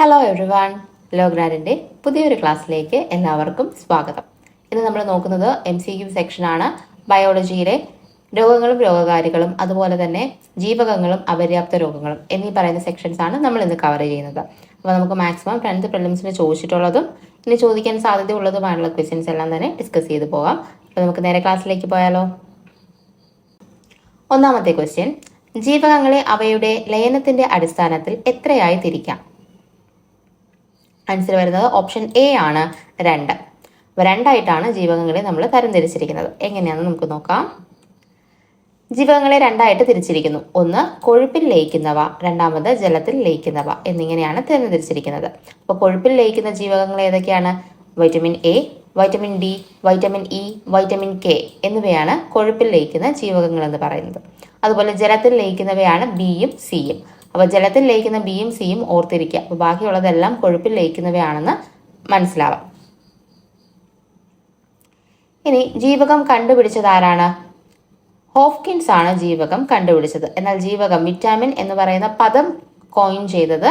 Hello everyone one ലോഗ്രാഡിന്റെ പുതിയൊരു ക്ലാസ്സിലേക്ക് എല്ലാവർക്കും സ്വാഗതം. ഇന്ന് നമ്മൾ നോക്കുന്നത് എം സി ക്യു സെക്ഷനാണ് ബയോളജിയിലെ രോഗങ്ങളും രോഗകാരികളും അതുപോലെ തന്നെ ജീവകങ്ങളും അപര്യാപ്ത രോഗങ്ങളും എന്നീ പറയുന്ന സെക്ഷൻസ് ആണ് നമ്മൾ ഇന്ന് കവർ ചെയ്യുന്നത്. അപ്പോൾ നമുക്ക് മാക്സിമം ടെൻത്ത് പ്രിലിംസിന് ചോദിച്ചിട്ടുള്ളതും ഇനി ചോദിക്കാൻ സാധ്യതയുള്ളതുമായുള്ള ക്വസ്റ്റ്യൻസ് എല്ലാം തന്നെ ഡിസ്കസ് ചെയ്ത് പോകാം. അപ്പോൾ നമുക്ക് നേരെ ക്ലാസ്സിലേക്ക് പോയാലോ? ഒന്നാമത്തെ ക്വസ്റ്റ്യൻ ജീവകങ്ങളെ അവയുടെ ലയനത്തിന്റെ അടിസ്ഥാനത്തിൽ എത്രയായി തിരിക്കാം? ആൻസർ വരുന്നത് ഓപ്ഷൻ എ ആണ് രണ്ട്. രണ്ടായിട്ടാണ് ജീവകങ്ങളെ നമ്മൾ തരംതിരിച്ചിരിക്കുന്നത്. എങ്ങനെയാണെന്ന് നമുക്ക് നോക്കാം. ജീവകങ്ങളെ രണ്ടായിട്ട് തിരിച്ചിരിക്കുന്നു. ഒന്ന് കൊഴുപ്പിൽ ലയിക്കുന്നവ രണ്ടാമത് ജലത്തിൽ ലയിക്കുന്നവ എന്നിങ്ങനെയാണ് തരംതിരിച്ചിരിക്കുന്നത്. അപ്പോൾ കൊഴുപ്പിൽ ലയിക്കുന്ന ജീവകങ്ങൾ ഏതൊക്കെയാണ്? Vitamin A vitamin D vitamin E vitamin K എന്നിവയാണ് കൊഴുപ്പിൽ ലയിക്കുന്ന ജീവകങ്ങൾ എന്ന് പറയുന്നത്. അതുപോലെ ജലത്തിൽ ലയിക്കുന്നവയാണ് ബിയും സിയും അപ്പോൾ ജലത്തിൽ ലയിക്കുന്ന ബിയും സിയും ഓർത്തിരിക്കുക. അപ്പോൾ ബാക്കിയുള്ളതെല്ലാം കൊഴുപ്പിൽ ലയിക്കുന്നവയാണെന്ന് മനസ്സിലാവാം. ഇനി ജീവകം കണ്ടുപിടിച്ചത് ആരാണ്? ഹോഫ്കിൻസ് ആണ് ജീവകം കണ്ടുപിടിച്ചത്. എന്നാൽ ജീവകം വിറ്റാമിൻ എന്ന് പറയുന്ന പദം കോയിൻ ചെയ്തത്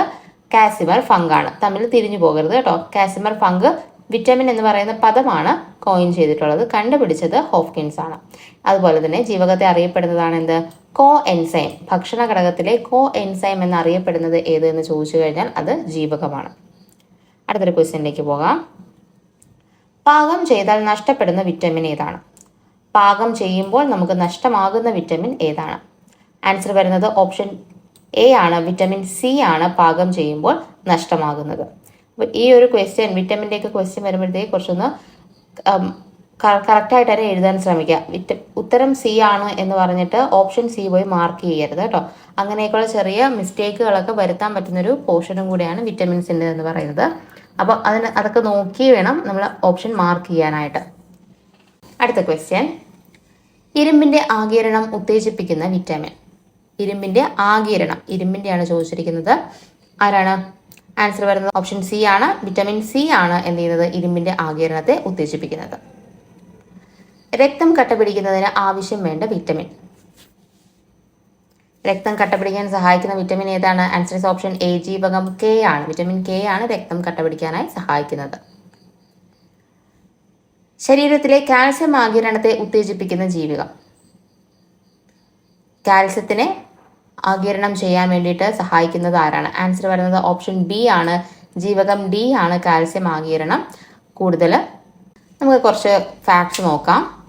കാസിമർ ഫങ്ക് ആണ്. തമ്മിൽ തിരിഞ്ഞു പോകരുത് കേട്ടോ. കാസിമർ ഫങ്ക് വിറ്റാമിൻ എന്ന് പറയുന്ന പദമാണ് കോയിൻ ചെയ്തിട്ടുള്ളത്. കണ്ടുപിടിച്ചത് ഹോഫ്കിൻസ് ആണ്. അതുപോലെ തന്നെ ജീവകത്തെ അറിയപ്പെടുന്നതാണ് എന്ത്? കോ എൻസൈം ഭക്ഷണ ഘടകത്തിലെ കോ എൻസൈം എന്ന് അറിയപ്പെടുന്നത് ഏത് എന്ന് ചോദിച്ചു കഴിഞ്ഞാൽ അത് ജീവകമാണ്. അടുത്തൊരു ക്വസ്റ്റ്യനിലേക്ക് പോകാം. പാകം ചെയ്താൽ നഷ്ടപ്പെടുന്ന വിറ്റമിൻ ഏതാണ്? പാകം ചെയ്യുമ്പോൾ നമുക്ക് നഷ്ടമാകുന്ന വിറ്റമിൻ ഏതാണ്? ആൻസർ വരുന്നത് ഓപ്ഷൻ എ ആണ്. വിറ്റമിൻ സി ആണ് പാകം ചെയ്യുമ്പോൾ നഷ്ടമാകുന്നത്. ഈ ഒരു ക്വസ്റ്റ്യൻ വിറ്റമിന്റെ ഒക്കെ ക്വസ്റ്റ്യൻ വരുമ്പോഴത്തേക്ക് കുറച്ചൊന്ന് കറക്റ്റായിട്ട് തന്നെ എഴുതാൻ ശ്രമിക്കുക വിറ്റ ഉത്തരം സി ആണ് എന്ന് പറഞ്ഞിട്ട് ഓപ്ഷൻ സി പോയി മാർക്ക് ചെയ്യരുത് കേട്ടോ. അങ്ങനെയൊക്കെയുള്ള ചെറിയ മിസ്റ്റേക്കുകളൊക്കെ വരുത്താൻ പറ്റുന്നൊരു പോർഷനും കൂടിയാണ് വിറ്റമിൻസിന്റെ എന്ന് പറയുന്നത്. അപ്പോൾ അതിന് അതൊക്കെ നോക്കി വേണം നമ്മൾ ഓപ്ഷൻ മാർക്ക് ചെയ്യാനായിട്ട്. അടുത്ത ക്വസ്റ്റ്യൻ ഇരുമ്പിന്റെ ആകിരണം ഉത്തേജിപ്പിക്കുന്ന വിറ്റാമിൻ ഇരുമ്പിന്റെ ആകിരണം ഇരുമ്പിന്റെയാണ് ചോദിച്ചിരിക്കുന്നത്. ആരാണ്? ആൻസർ വരുന്നത് ഓപ്ഷൻ സി ആണ്. വിറ്റാമിൻ സി ആണ് എന്ത് ചെയ്യുന്നത്? ഇരുമ്പിന്റെ ആകിരണത്തെ ഉത്തേജിപ്പിക്കുന്നത്. രക്തം കട്ടപിടിക്കുന്നതിന് ആവശ്യം വേണ്ട വിറ്റമിൻ രക്തം കട്ടപിടിക്കാൻ സഹായിക്കുന്ന വിറ്റമിൻ ഏതാണ്? ആൻസർ ഇസ് ഓപ്ഷൻ എ ജി ജീവകം കെ ആണ്. വിറ്റമിൻ കെ ആണ് രക്തം കട്ടപിടിക്കാനായി സഹായിക്കുന്നത്. ശരീരത്തിലെ കാൽസ്യം ആകിരണത്തെ ഉത്തേജിപ്പിക്കുന്ന ജീവികം. കാൽസ്യത്തിനെ ആകിരണം ചെയ്യാൻ വേണ്ടിയിട്ട് സഹായിക്കുന്നത് ആരാണ്? ആൻസർ വരുന്നത് ഓപ്ഷൻ ബി ആണ്. ജീവകം ഡി ആണ് കാൽസ്യം ആകിരണം കൂടുതൽ നമുക്ക് കുറച്ച് ഫാക്ട്സ് നോക്കാം.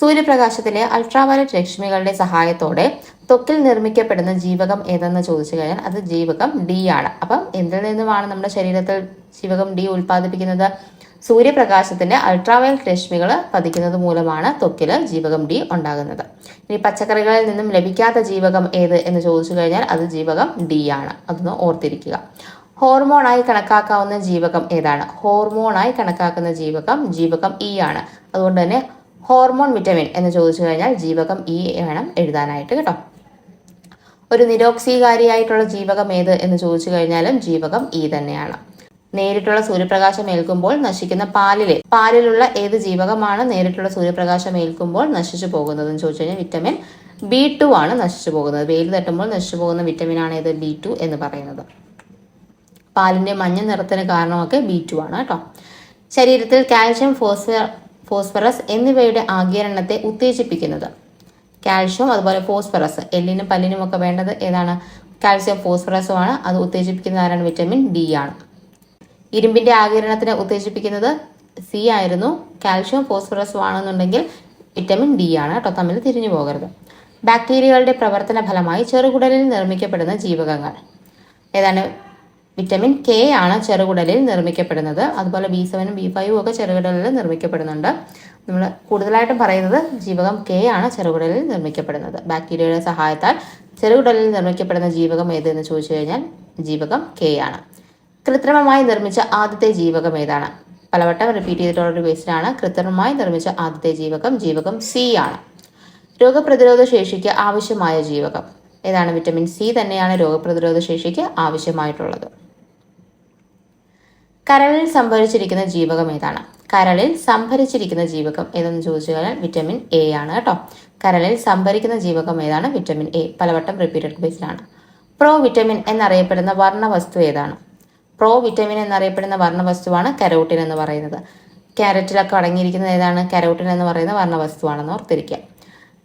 സൂര്യപ്രകാശത്തിലെ അൾട്രാവയലറ്റ് രശ്മികളുടെ സഹായത്തോടെ ത്വക്കിൽ നിർമ്മിക്കപ്പെടുന്ന ജീവകം ഏതെന്ന് ചോദിച്ചു കഴിഞ്ഞാൽ അത് ജീവകം ഡി ആണ്. അപ്പം എന്തിൽ നിന്നുമാണ് നമ്മുടെ ശരീരത്തിൽ ജീവകം ഡി ഉൽപ്പാദിപ്പിക്കുന്നത്? സൂര്യപ്രകാശത്തിന്റെ അൾട്രാവയലറ്റ് രശ്മികൾ പതിക്കുന്നത് മൂലമാണ് ത്വക്കിൽ ജീവകം ഡി ഉണ്ടാകുന്നത്. ഇനി പച്ചക്കറികളിൽ നിന്നും ലഭിക്കാത്ത ജീവകം ഏത് എന്ന് ചോദിച്ചു കഴിഞ്ഞാൽ അത് ജീവകം ഡി ആണ്. അതൊന്ന് ഓർത്തിരിക്കുക. ഹോർമോണായി കണക്കാക്കാവുന്ന ജീവകം ഏതാണ്? ഹോർമോണായി കണക്കാക്കുന്ന ജീവകം ജീവകം ഇ ആണ്. അതുകൊണ്ട് തന്നെ ഹോർമോൺ വിറ്റമിൻ എന്ന് ചോദിച്ചു കഴിഞ്ഞാൽ ജീവകം ഇ വേണം എഴുതാനായിട്ട് കേട്ടോ. ഒരു നിരോക്സീകാരിയായിട്ടുള്ള ജീവകം ഏത് എന്ന് ചോദിച്ചു കഴിഞ്ഞാലും ജീവകം ഇ തന്നെയാണ്. നേരിട്ടുള്ള സൂര്യപ്രകാശം ഏൽക്കുമ്പോൾ നശിക്കുന്ന പാലിലെ പാലിലുള്ള ഏത് ജീവകമാണ് നേരിട്ടുള്ള സൂര്യപ്രകാശം ഏൽക്കുമ്പോൾ നശിച്ചു പോകുന്നതെന്ന് ചോദിച്ചു കഴിഞ്ഞാൽ വിറ്റമിൻ ബി ടു ആണ് നശിച്ചു പോകുന്നത്. വെയിൽ തട്ടുമ്പോൾ നശിച്ചു പോകുന്ന വിറ്റമിൻ ആണ് ഏത്? ബി ടു എന്ന് പറയുന്നത്. പാലിന്റെ മഞ്ഞ നിറത്തിന് കാരണമൊക്കെ ബി ടു ആണ് കേട്ടോ. ശരീരത്തിൽ കാൽഷ്യം ഫോസ്ഫ ഫോസ്ഫറസ് എന്നിവയുടെ ആകിരണത്തെ ഉത്തേജിപ്പിക്കുന്നത്. കാൽഷ്യം അതുപോലെ ഫോസ്ഫറസ് എല്ലിനും പല്ലിനും ഒക്കെ വേണ്ടത് ഏതാണ്? കാൽസ്യം ഫോസ്ഫറസുമാണ് അത് ഉത്തേജിപ്പിക്കുന്ന ആരാണ്? വിറ്റമിൻ ഡി ആണ്. ഇരുമ്പിന്റെ ആകിരണത്തിന് ഉത്തേജിപ്പിക്കുന്നത് സി ആയിരുന്നു. കാൽഷ്യം ഫോസ്ഫറസ് ആണെന്നുണ്ടെങ്കിൽ വിറ്റമിൻ ഡി ആണ് കേട്ടോ തമ്മിൽ തിരിഞ്ഞു പോകരുത്. ബാക്ടീരിയകളുടെ പ്രവർത്തന ഫലമായി ചെറുകുടലിൽ നിർമ്മിക്കപ്പെടുന്ന ജീവകങ്ങൾ. ഏതാണ്? വിറ്റമിൻ കെ ആണ് ചെറുകുടലിൽ നിർമ്മിക്കപ്പെടുന്നത്. അതുപോലെ ബി സെവനും ബി ഫൈവും ഒക്കെ ചെറുകുടലിൽ നിർമ്മിക്കപ്പെടുന്നുണ്ട്. നമ്മൾ കൂടുതലായിട്ടും പറയുന്നത് ജീവകം കെ ആണ് ചെറുകുടലിൽ നിർമ്മിക്കപ്പെടുന്നത്. ബാക്ടീരിയയുടെ സഹായത്താൽ ചെറുകുടലിൽ നിർമ്മിക്കപ്പെടുന്ന ജീവകം ഏതെന്ന് ചോദിച്ചു കഴിഞ്ഞാൽ ജീവകം കെ ആണ്. കൃത്രിമമായി നിർമ്മിച്ച ആദ്യത്തെ ജീവകം ഏതാണ്? പലവട്ടം റിപ്പീറ്റ് ചെയ്തിട്ടുള്ള ഒരു ക്വസ്റ്റ്യൻ ആണ്. കൃത്രിമമായി നിർമ്മിച്ച ആദ്യത്തെ ജീവകം ജീവകം സി ആണ്. രോഗപ്രതിരോധ ശേഷിക്ക് ആവശ്യമായ ജീവകം. ഏതാണ്? വിറ്റമിൻ സി തന്നെയാണ് രോഗപ്രതിരോധ ശേഷിക്ക് ആവശ്യമായിട്ടുള്ളത്. കരളിൽ സംഭരിച്ചിരിക്കുന്ന ജീവകം ഏതാണ്? കരളിൽ സംഭരിച്ചിരിക്കുന്ന ജീവകം ഏതെന്ന് ചോദിച്ചു കഴിഞ്ഞാൽ വിറ്റമിൻ എ ആണ് കേട്ടോ. കരളിൽ സംഭരിക്കുന്ന ജീവകം ഏതാണ്? വിറ്റമിൻ എ പലവട്ടം റിപ്പീറ്റഡ് ബേസിലാണ് പ്രോ വിറ്റമിൻ എന്നറിയപ്പെടുന്ന വർണ വസ്തു ഏതാണ്? പ്രോ വിറ്റമിൻ എന്നറിയപ്പെടുന്ന വർണവസ്തുവാണ് കരോട്ടിൻ എന്ന് പറയുന്നത്. ക്യാരറ്റിലൊക്കെ അടങ്ങിയിരിക്കുന്ന ഏതാണ്? കരോട്ടിൻ എന്ന് പറയുന്ന വർണവസ്തുവാണെന്ന് ഓർത്തിരിക്കുക.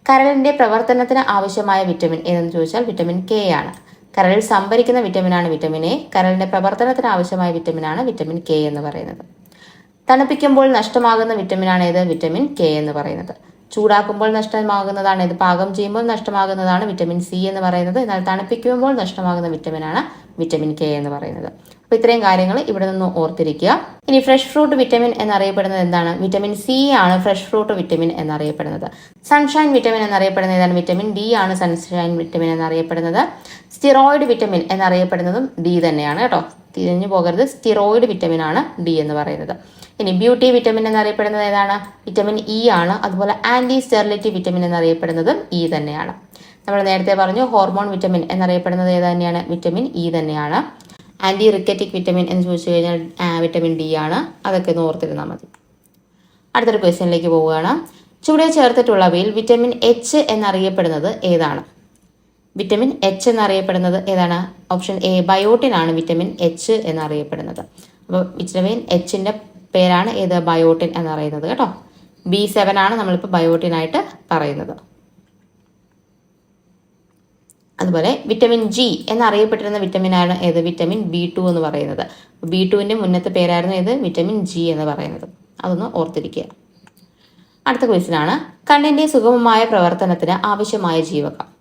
കരളിന്റെ പ്രവർത്തനത്തിന് ആവശ്യമായ വിറ്റമിൻ ഏതെന്ന് ചോദിച്ചാൽ വിറ്റമിൻ കെ ആണ്. കരളിൽ സംഭരിക്കുന്ന വിറ്റമിനാണ് വിറ്റമിൻ എ. കരളിന്റെ പ്രവർത്തനത്തിന് ആവശ്യമായ വിറ്റമിനാണ് വിറ്റമിൻ കെ എന്ന് പറയുന്നത്. തണുപ്പിക്കുമ്പോൾ നഷ്ടമാകുന്ന വിറ്റമിനാണ് ഏത്? വിറ്റമിൻ കെ എന്ന് പറയുന്നത്. ചൂടാക്കുമ്പോൾ നഷ്ടമാകുന്നതാണ് ഇത് പാകം ചെയ്യുമ്പോൾ നഷ്ടമാകുന്നതാണ് വിറ്റമിൻ സി എന്ന് പറയുന്നത്. എന്നാൽ തണുപ്പിക്കുമ്പോൾ നഷ്ടമാകുന്ന വിറ്റമിനാണ് വിറ്റമിൻ കെ എന്ന് പറയുന്നത്. അപ്പൊ ഇത്രയും കാര്യങ്ങൾ ഇവിടെ നിന്ന് ഓർത്തിരിക്കുക. ഇനി ഫ്രഷ് ഫ്രൂട്ട് വിറ്റമിൻ എന്നറിയപ്പെടുന്നത് എന്താണ്? വിറ്റമിൻ സി ആണ് ഫ്രഷ് ഫ്രൂട്ട് വിറ്റമിൻ എന്നറിയപ്പെടുന്നത്. സൺഷൈൻ വിറ്റമിൻ എന്നറിയപ്പെടുന്നത് ഏതാണ്? വിറ്റമിൻ ഡി ആണ് സൺഷൈൻ വിറ്റമിൻ എന്നറിയപ്പെടുന്നത്. സ്റ്റിറോയിഡ് വിറ്റമിൻ എന്നറിയപ്പെടുന്നതും ഡി തന്നെയാണ് കേട്ടോ. തിരിഞ്ഞു പോകരുത്. സ്റ്റിറോയിഡ് വിറ്റമിൻ ആണ് ഡി എന്ന് പറയുന്നത്. ഇനി ബ്യൂട്ടി വിറ്റമിൻ എന്നറിയപ്പെടുന്നത് ഏതാണ്? വിറ്റമിൻ ഇ ആണ്. അതുപോലെ ആന്റി സ്റ്റെറിലിറ്റി വിറ്റമിൻ എന്നറിയപ്പെടുന്നതും ഇ തന്നെയാണ്. നമ്മൾ നേരത്തെ പറഞ്ഞു ഹോർമോൺ വിറ്റമിൻ എന്നറിയപ്പെടുന്നത് ഏത് തന്നെയാണ്? വിറ്റമിൻ ഇ തന്നെയാണ്. ആന്റി റിക്കറ്റിക് വിറ്റമിൻ എന്ന് ചോദിച്ചു കഴിഞ്ഞാൽ വിറ്റമിൻ ഡി ആണ്. അതൊക്കെ ഒന്ന് ഓർത്തിരുന്നാൽ മതി. അടുത്തൊരു ക്വസ്റ്റ്യനിലേക്ക് പോവുകയാണ്. ചുവടെ ചേർത്തിട്ടുള്ളവയിൽ വിറ്റമിൻ എച്ച് എന്നറിയപ്പെടുന്നത് ഏതാണ്? വിറ്റമിൻ എച്ച് എന്നറിയപ്പെടുന്നത് ഏതാണ്? ഓപ്ഷൻ എ ബയോട്ടിൻ ആണ് വിറ്റമിൻ എച്ച് എന്നറിയപ്പെടുന്നത്. അപ്പോൾ വിറ്റമിൻ എച്ചിന്റെ പേരാണ് ഏത്? ബയോട്ടിൻ എന്നറിയുന്നത് കേട്ടോ. ബി സെവൻ ആണ് നമ്മളിപ്പോൾ ബയോട്ടിനായിട്ട് പറയുന്നത്. അതുപോലെ വിറ്റമിൻ ജി എന്നറിയപ്പെട്ടിരുന്ന വിറ്റമിനാണ് ഏത്? വിറ്റമിൻ ബി ടു എന്ന് പറയുന്നത്. ബി ടുവിന്റെ മുന്നത്തെ പേരായിരുന്നു ഏത്? വിറ്റമിൻ ജി എന്ന് പറയുന്നത്. അതൊന്ന് ഓർത്തിരിക്കുക. അടുത്ത ക്വസ്റ്റ്യൻ ആണ്. കണ്ണിന്റെ സുഗമമായ പ്രവർത്തനത്തിന് ആവശ്യമായ ജീവകം.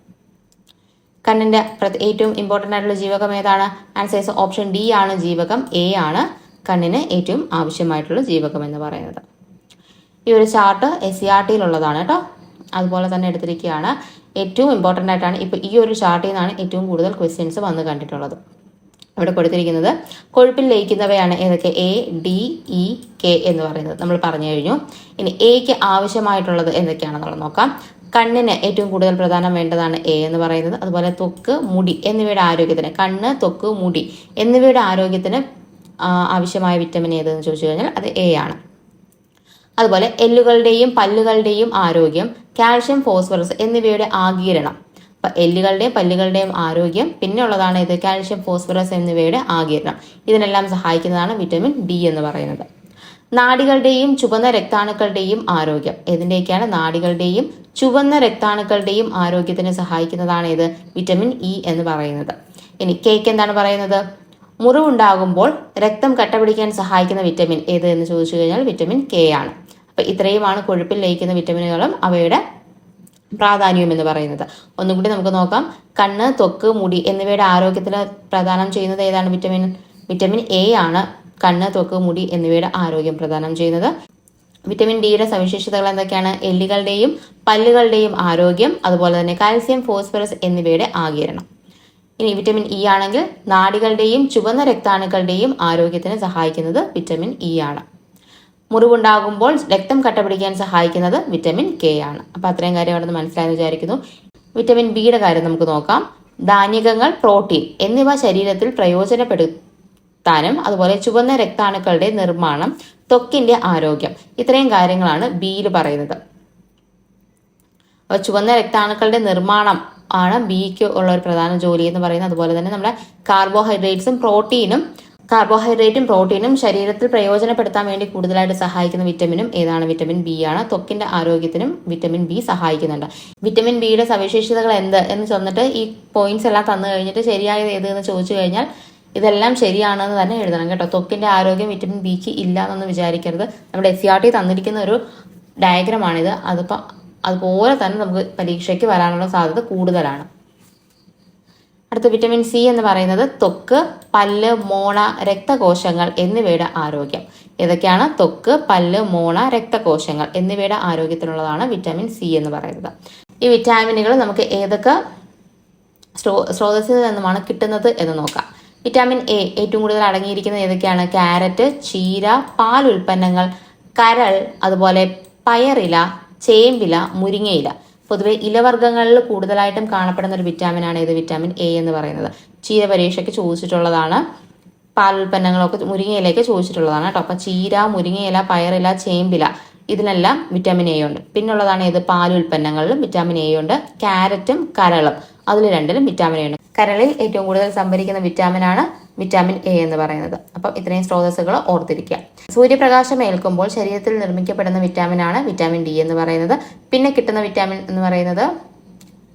കണ്ണിന്റെ ഏറ്റവും ഇമ്പോർട്ടന്റ് ആയിട്ടുള്ള ജീവകം ഏതാണ്? ആൻസേഴ്സ് ഓപ്ഷൻ ഡി ആണ് ജീവകം. എ ആണ് കണ്ണിന് ഏറ്റവും ആവശ്യമായിട്ടുള്ള ജീവകം എന്ന് പറയുന്നത്. ഈ ഒരു ചാർട്ട് എസ് സി ആർ ടിയിലുള്ളതാണ് കേട്ടോ. അതുപോലെ തന്നെ എടുത്തിരിക്കുകയാണ്. ഏറ്റവും ഇമ്പോർട്ടന്റ് ആയിട്ടാണ് ഇപ്പോൾ ഈ ഒരു ചാർട്ടിൽ നിന്നാണ് ഏറ്റവും കൂടുതൽ ക്വസ്റ്റ്യൻസ് വന്ന് കണ്ടിട്ടുള്ളത്. ഇവിടെ കൊടുത്തിരിക്കുന്നത് കൊഴുപ്പിൽ ലയിക്കുന്നവയാണ് ഏതൊക്കെ? എ ഡി ഇ കെ എന്ന് പറയുന്നത്. നമ്മൾ പറഞ്ഞു കഴിഞ്ഞു. ഇനി എക്ക് ആവശ്യമായിട്ടുള്ളത് എന്തൊക്കെയാണെന്നുള്ളത് നോക്കാം. കണ്ണിന് ഏറ്റവും കൂടുതൽ പ്രധാനം വേണ്ടതാണ് എ എന്ന് പറയുന്നത്. അതുപോലെ തൊക്ക് മുടി എന്നിവയുടെ ആരോഗ്യത്തിന് കണ്ണ് തൊക്ക് മുടി എന്നിവയുടെ ആരോഗ്യത്തിന് ആവശ്യമായ വിറ്റമിൻ ഏതെന്ന് ചോദിച്ചു കഴിഞ്ഞാൽ അത് എ ആണ്. അതുപോലെ എല്ലുകളുടെയും പല്ലുകളുടെയും ആരോഗ്യം കാൽഷ്യം ഫോസ്ഫറസ് എന്നിവയുടെ ആഗീരണം. അപ്പൊ എല്ലുകളുടെയും പല്ലുകളുടെയും ആരോഗ്യം പിന്നെ ഉള്ളതാണ് ഇത് കാൽഷ്യം ഫോസ്ഫറസ് എന്നിവയുടെ ആകിരണം ഇതിനെല്ലാം സഹായിക്കുന്നതാണ് വിറ്റമിൻ ഡി എന്ന് പറയുന്നത്. നാടികളുടെയും ചുവന്ന രക്താണുക്കളുടെയും ആരോഗ്യം. ഇതിന്റെയൊക്കെയാണ് നാടികളുടെയും ചുവന്ന രക്താണുക്കളുടെയും ആരോഗ്യത്തിന് സഹായിക്കുന്നതാണ് ഇത് വിറ്റമിൻ ഇ എന്ന് പറയുന്നത്. ഇനി കേക്ക് എന്താണ് പറയുന്നത്? മുറിവുണ്ടാകുമ്പോൾ രക്തം കട്ടപിടിക്കാൻ സഹായിക്കുന്ന വിറ്റമിൻ ഏത് എന്ന് ചോദിച്ചു കഴിഞ്ഞാൽ വിറ്റമിൻ കെ ആണ്. അപ്പൊ ഇത്രയുമാണ് കൊഴുപ്പിൽ ലയിക്കുന്ന വിറ്റമിനുകളും അവയുടെ പ്രാധാന്യം എന്ന് പറയുന്നത്. ഒന്നും കൂടി നമുക്ക് നോക്കാം. കണ്ണ് ത്വക്ക് മുടി എന്നിവയുടെ ആരോഗ്യത്തിന് പ്രധാനം ചെയ്യുന്നത് ഏതാണ് വിറ്റമിൻ? വിറ്റമിൻ എ ആണ്. കണ്ണ് ത്വക്ക് മുടി എന്നിവയുടെ ആരോഗ്യം പ്രദാനം ചെയ്യുന്നത്. വിറ്റമിൻ ഡിയുടെ സവിശേഷതകൾ എന്തൊക്കെയാണ്? എല്ലുകളുടെയും പല്ലുകളുടെയും ആരോഗ്യം അതുപോലെ തന്നെ കാൽസ്യം ഫോസ്ഫറസ് എന്നിവയുടെ ആകിരണം ഇനി വിറ്റമിൻ ഇ ആണെങ്കിൽ നാടികളുടെയും ചുവന്ന രക്താണുക്കളുടെയും ആരോഗ്യത്തിന് സഹായിക്കുന്നത് വിറ്റമിൻ ഇ ആണ്. മുറിവുണ്ടാകുമ്പോൾ രക്തം കട്ടപിടിക്കാൻ സഹായിക്കുന്നത് വിറ്റമിൻ കെ ആണ്. അപ്പൊ അത്രയും കാര്യം അവിടെ നിന്ന് മനസ്സിലായെന്ന് വിചാരിക്കുന്നു. വിറ്റമിൻ ബിയുടെ കാര്യം നമുക്ക് നോക്കാം. ധാന്യകങ്ങൾ പ്രോട്ടീൻ എന്നിവ ശരീരത്തിൽ പ്രയോജനപ്പെടുത്താനും അതുപോലെ ചുവന്ന രക്താണുക്കളുടെ നിർമ്മാണം ത്വക്കിന്റെ ആരോഗ്യം ഇത്രയും കാര്യങ്ങളാണ് ബിയിൽ പറയുന്നത്. അപ്പോൾ ചുവന്ന രക്താണുക്കളുടെ നിർമ്മാണം ആണ് ബിക്ക് ഉള്ള ഒരു പ്രധാന ജോലി എന്ന് പറയുന്നത്. അതുപോലെ തന്നെ നമ്മുടെ കാർബോഹൈഡ്രേറ്റ്സും പ്രോട്ടീനും കാർബോഹൈഡ്രേറ്റും പ്രോട്ടീനും ശരീരത്തിൽ പ്രയോജനപ്പെടുത്താൻ വേണ്ടി കൂടുതലായിട്ട് സഹായിക്കുന്ന വിറ്റമിനും ഏതാണ്? വിറ്റമിൻ ബി ആണ്. ത്വക്കിന്റെ ആരോഗ്യത്തിനും വിറ്റമിൻ ബി സഹായിക്കുന്നുണ്ട്. വിറ്റമിൻ ബിയുടെ സവിശേഷതകൾ എന്ത് എന്ന് ചെന്നിട്ട് ഈ പോയിന്റ്സ് എല്ലാം തന്നു കഴിഞ്ഞിട്ട് ശരിയായത് ഏത് എന്ന് ചോദിച്ചു കഴിഞ്ഞാൽ ഇതെല്ലാം ശരിയാണെന്ന് തന്നെ എഴുതണം കേട്ടോ. ത്വക്കിന്റെ ആരോഗ്യം വിറ്റമിൻ ബിക്ക് ഇല്ല എന്നൊന്നും വിചാരിക്കരുത്. നമ്മുടെ എസ് സി ആർ ടി തന്നിരിക്കുന്ന ഒരു ഡയഗ്രമാണിത് അതിപ്പോൾ അതുപോലെ തന്നെ നമുക്ക് പരീക്ഷയ്ക്ക് വരാനുള്ള സാധ്യത കൂടുതലാണ്. അടുത്ത വിറ്റമിൻ സി എന്ന് പറയുന്നത് തൊക്ക് പല്ല് മോണ രക്തകോശങ്ങൾ എന്നിവയുടെ ആരോഗ്യം. ഏതൊക്കെയാണ്? തൊക്ക് പല്ല് മോണ രക്തകോശങ്ങൾ എന്നിവയുടെ ആരോഗ്യത്തിനുള്ളതാണ് വിറ്റാമിൻ സി എന്ന് പറയുന്നത്. ഈ വിറ്റാമിനുകൾ നമുക്ക് ഏതൊക്കെ സ്രോ സ്രോതസ്സിൽ നിന്നുമാണ് കിട്ടുന്നത് എന്ന് നോക്കാം. വിറ്റാമിൻ എ ഏറ്റവും കൂടുതൽ അടങ്ങിയിരിക്കുന്നത് ഏതൊക്കെയാണ്? ക്യാരറ്റ് ചീര പാൽ ഉൽപ്പന്നങ്ങൾ കരൾ അതുപോലെ പയറില ചേമ്പില മുരിങ്ങയില. പൊതുവെ ഇലവർഗങ്ങളിൽ കൂടുതലായിട്ടും കാണപ്പെടുന്ന ഒരു വിറ്റാമിനാണ് ഇത് വിറ്റാമിൻ എ എന്ന് പറയുന്നത്. ചീര പരീക്ഷയ്ക്ക് ചോദിച്ചിട്ടുള്ളതാണ്. പാൽ ഉൽപ്പന്നങ്ങളൊക്കെ മുരിങ്ങയിലേക്ക് ചോദിച്ചിട്ടുള്ളതാണ് കേട്ടോ. അപ്പം ചീര മുരിങ്ങയില പയറില ചേമ്പില ഇതിനെല്ലാം വിറ്റാമിൻ എ ഉണ്ട്. പിന്നുള്ളതാണ് ഏത്? പാലുൽപ്പന്നങ്ങളിലും വിറ്റാമിൻ എ ഉണ്ട്. ക്യാരറ്റും കരളും. അതിൽ രണ്ടിലും വിറ്റാമിൻ എ ഉണ്ട്. കരളിൽ ഏറ്റവും കൂടുതൽ സംഭരിക്കുന്ന വിറ്റാമിൻ ആണ് വിറ്റാമിൻ എ എന്ന് പറയുന്നത്. അപ്പം ഇത്രയും സ്രോതസ്സുകൾ ഓർത്തിരിക്കുക. സൂര്യപ്രകാശം ഏൽക്കുമ്പോൾ ശരീരത്തിൽ നിർമ്മിക്കപ്പെടുന്ന വിറ്റാമിൻ ആണ് വിറ്റാമിൻ ഡി എന്ന് പറയുന്നത്. പിന്നെ കിട്ടുന്ന വിറ്റാമിൻ എന്ന് പറയുന്നത്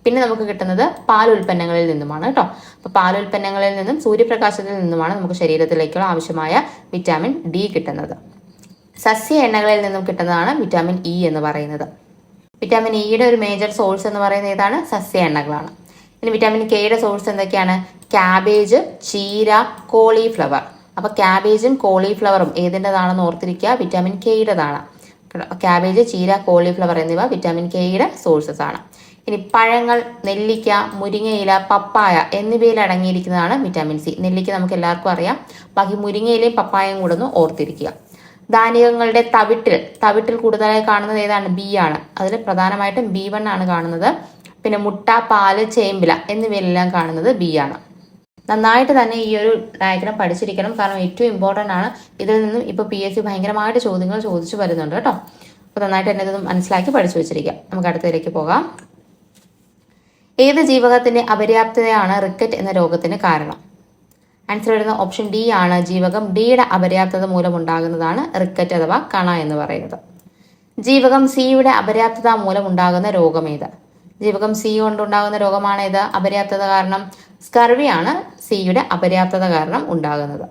പിന്നെ നമുക്ക് കിട്ടുന്നത് പാൽ ഉൽപ്പന്നങ്ങളിൽ നിന്നുമാണ് കേട്ടോ. അപ്പോൾ പാൽ ഉൽപ്പന്നങ്ങളിൽ നിന്നും സൂര്യപ്രകാശത്തിൽ നിന്നുമാണ് നമുക്ക് ശരീരത്തിലേക്കുള്ള ആവശ്യമായ വിറ്റാമിൻ ഡി കിട്ടുന്നത്. സസ്യ എണ്ണകളിൽ നിന്നും കിട്ടുന്നതാണ് വിറ്റാമിൻ ഇ എന്ന് പറയുന്നത്. വിറ്റാമിൻ ഇയുടെ ഒരു മേജർ സോഴ്സ് എന്ന് പറയുന്നത് ഏതാണ്? സസ്യ എണ്ണകളാണ്. ഇനി വിറ്റാമിൻ കെയുടെ സോഴ്സ് എന്തൊക്കെയാണ്? ക്യാബേജ് ചീര കോളിഫ്ലവർ അപ്പോൾ ക്യാബേജും കോളിഫ്ലവറും ഏതിന്റെതാണെന്ന് ഓർത്തിരിക്കുക? വിറ്റാമിൻ കെയുടേതാണ് ക്യാബേജ് ചീര കോളിഫ്ലവർ എന്നിവ വിറ്റാമിൻ കെയുടെ സോഴ്സസ് ആണ്. ഇനി പഴങ്ങൾ നെല്ലിക്ക മുരിങ്ങയില പപ്പായ എന്നിവയിൽ അടങ്ങിയിരിക്കുന്നതാണ് വിറ്റാമിൻ സി നെല്ലിക്ക നമുക്ക് എല്ലാവർക്കും അറിയാം. ബാക്കി മുരിങ്ങയിലയും പപ്പായയും കൂടെ ഒന്ന് ഓർത്തിരിക്കുക. ധാന്യങ്ങളുടെ തവിട്ടിൽ തവിട്ടിൽ കൂടുതലായി കാണുന്നത് ഏതാണ്? ബി ആണ്. അതിൽ പ്രധാനമായിട്ടും ബി വൺ ആണ് കാണുന്നത്. പിന്നെ മുട്ട പാൽ ചേമ്പില എന്നിവയിലെല്ലാം കാണുന്നത് ബി ആണ്. നന്നായിട്ട് തന്നെ ഈ ഒരു ഡയഗ്രാം പഠിച്ചിരിക്കണം. കാരണം ഏറ്റവും ഇമ്പോർട്ടന്റ് ആണ്. ഇതിൽ നിന്നും ഇപ്പോൾ പി എസ് സി ഭയങ്കരമായിട്ട് ചോദ്യങ്ങൾ ചോദിച്ചു വരുന്നുണ്ട് കേട്ടോ. അപ്പോൾ നന്നായിട്ട് തന്നെ ഇത് മനസ്സിലാക്കി പഠിച്ചു വെച്ചിരിക്കാം. നമുക്ക് അടുത്തതിലേക്ക് പോകാം. ഏത് ജീവകത്തിന്റെ അപര്യാപ്തതയാണ് റിക്കറ്റ് എന്ന രോഗത്തിന് കാരണം? ആൻസർ വരുന്ന ഓപ്ഷൻ ഡി ആണ് ജീവകം. ഡിയുടെ അപര്യാപ്തത മൂലമുണ്ടാകുന്നതാണ് റിക്കറ്റ് അഥവാ കണ എന്ന് പറയുന്നത്. ജീവകം സിയുടെ അപര്യാപ്തത മൂലമുണ്ടാകുന്ന രോഗമേത് ജീവകം സി കൊണ്ടുണ്ടാകുന്ന രോഗമാണ് ഇത് അപര്യാപ്തത കാരണം സ്കർവിയാണ് സിയുടെ അപര്യാപ്തത കാരണം ഉണ്ടാകുന്നത്.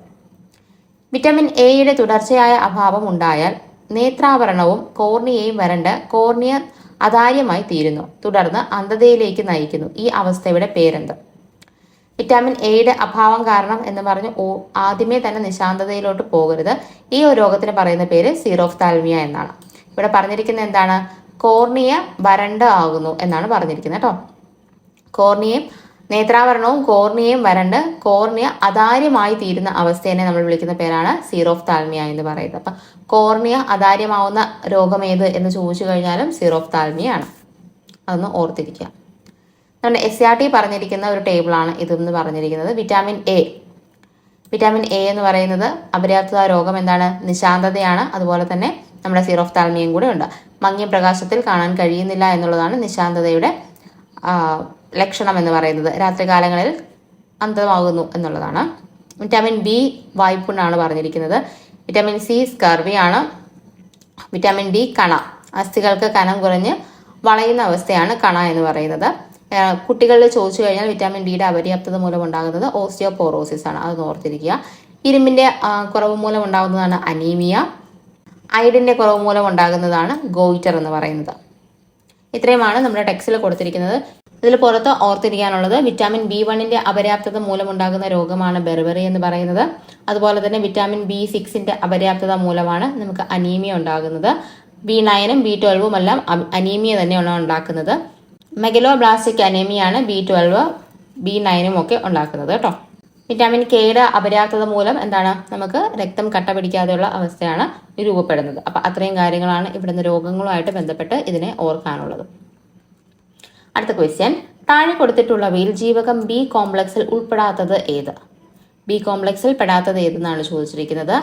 വിറ്റമിൻ എയുടെ തുടർച്ചയായ അഭാവം ഉണ്ടായാൽ നേത്രാവരണവും കോർണിയയും വരണ്ട് കോർണിയ അതാര്യമായി തീരുന്നു. തുടർന്ന് അന്ധതയിലേക്ക് നയിക്കുന്നു. ഈ അവസ്ഥയുടെ പേരെന്ത്? വിറ്റാമിൻ എയുടെ അഭാവം കാരണം എന്ന് പറഞ്ഞ് ആദ്യമേ തന്നെ നിശാന്തതയിലോട്ട് പോകരുത്. ഈ ഒരു രോഗത്തിന് പറയുന്ന പേര് സീറോഫ്താൽമിയ എന്നാണ്. ഇവിടെ പറഞ്ഞിരിക്കുന്ന എന്താണ്? കോർണിയ വരണ്ട ആകുന്നു എന്നാണ് പറഞ്ഞിരിക്കുന്നത് കേട്ടോ. കോർണിയയും നേത്രാവരണവും കോർണിയയും വരണ്ട് കോർണിയ അതാര്യമായി തീരുന്ന അവസ്ഥയെ നമ്മൾ വിളിക്കുന്ന പേരാണ് സീറോഫ് താൽമിയ എന്ന് പറയുന്നത്. അപ്പൊ കോർണിയ അതാര്യമാവുന്ന ഏത് എന്ന് ചോദിച്ചു കഴിഞ്ഞാലും സീറോഫ് താൽമിയാണ് അതൊന്ന് ഓർത്തിരിക്കുക. നമ്മുടെ എസ് ആർ ടി പറഞ്ഞിരിക്കുന്ന ഒരു ടേബിളാണ് ഇതെന്ന് പറഞ്ഞിരിക്കുന്നത്. വിറ്റാമിൻ എ വിറ്റാമിൻ എ എന്ന് പറയുന്നത് അപര്യാപ്തത രോഗം എന്താണ്? നിശാന്തതയാണ്. അതുപോലെ തന്നെ നമ്മുടെ സീറോഫ്താൽമിയും കൂടെ ഉണ്ട്. മങ്ങിയ പ്രകാശത്തിൽ കാണാൻ കഴിയുന്നില്ല എന്നുള്ളതാണ് നിശാന്തതയുടെ ലക്ഷണം എന്ന് പറയുന്നത്. രാത്രികാലങ്ങളിൽ അന്തമാകുന്നു എന്നുള്ളതാണ്. വിറ്റാമിൻ ബി വായ്പുണ്ണാണ് പറഞ്ഞിരിക്കുന്നത്. വിറ്റാമിൻ സി സ്കർവിയാണ് വിറ്റാമിൻ ഡി കണ. അസ്ഥികൾക്ക് കനം കുറഞ്ഞ് വളയുന്ന അവസ്ഥയാണ് കണ എന്ന് പറയുന്നത്. കുട്ടികളിൽ ചോദിച്ചു കഴിഞ്ഞാൽ വിറ്റാമിൻ ഡിയുടെ അപര്യാപ്തത മൂലം ഉണ്ടാകുന്നത് ഓസ്റ്റിയോപോറോസിസ് ആണ്. അത് ഓർത്തിരിക്കുക. ഇരുമ്പിന്റെ കുറവ് മൂലം ഉണ്ടാകുന്നതാണ് അനീമിയ. അയഡിന്റെ കുറവ് മൂലം ഉണ്ടാകുന്നതാണ് ഗോയിറ്റർ എന്ന് പറയുന്നത്. ഇത്രയുമാണ് നമ്മുടെ ടെക്സ്റ്റിൽ കൊടുത്തിരിക്കുന്നത്. ഇതിൽ പുറത്ത് ഓർത്തിരിക്കാനുള്ളത് വിറ്റാമിൻ ബി വണ്ണിന്റെ അപര്യാപ്തത മൂലമുണ്ടാകുന്ന രോഗമാണ് ബെർബറി എന്ന് പറയുന്നത്. അതുപോലെ തന്നെ വിറ്റാമിൻ ബി സിക്സിന്റെ അപര്യാപ്തത മൂലമാണ് നമുക്ക് അനീമിയ ഉണ്ടാകുന്നത്. ബി നയനും ബി ട്വൽവും എല്ലാം അനീമിയ തന്നെയാണ് ഉണ്ടാക്കുന്നത്. മെഗലോ ബ്ലാസ്റ്റിക് അനീമിയാണ് ബി ട്വൽവ് ബി നയനും ഒക്കെ ഉണ്ടാക്കുന്നത് കേട്ടോ. വിറ്റാമിൻ കെയുടെ അപര്യാപ്തത മൂലം എന്താണ്? നമുക്ക് രക്തം കട്ട പിടിക്കാതെയുള്ള അവസ്ഥയാണ് രൂപപ്പെടുന്നത്. അപ്പൊ അത്രയും കാര്യങ്ങളാണ് ഇവിടുന്ന് രോഗങ്ങളുമായിട്ട് ബന്ധപ്പെട്ട് ഇതിനെ ഓർക്കാനുള്ളത്. അടുത്ത ക്വസ്റ്റ്യൻ താഴെ കൊടുത്തിട്ടുള്ളവയിൽ ജീവകം ബി കോംപ്ലക്സിൽ ഉൾപ്പെടാത്തത് ഏത്? ബി കോംപ്ലക്സിൽ പെടാത്തത് ഏതെന്നാണ് ചോദിച്ചിരിക്കുന്നത്?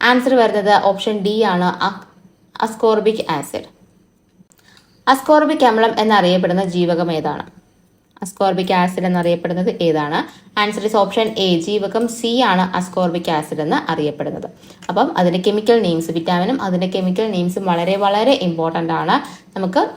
ആൻസർ വരുന്നത് ഓപ്ഷൻ ഡി ആണ്. അസ്കോർബിക് ആസിഡ് അസ്കോർബിക് അമ്ലം എന്നറിയപ്പെടുന്ന ജീവകം ഏതാണ്? അസ്കോർബിക് ആസിഡ് എന്നറിയപ്പെടുന്നത് ഏതാണ്? ആൻസർ ഇസ് ഓപ്ഷൻ എ ജീവകം സി ആണ് അസ്കോർബിക് ആസിഡ് എന്ന് അറിയപ്പെടുന്നത്. അപ്പം അതിന്റെ കെമിക്കൽ നെയിംസ് വിറ്റാമിനും അതിന്റെ കെമിക്കൽ നെയിംസും വളരെ വളരെ ഇമ്പോർട്ടന്റ് ആണ്. നമുക്ക്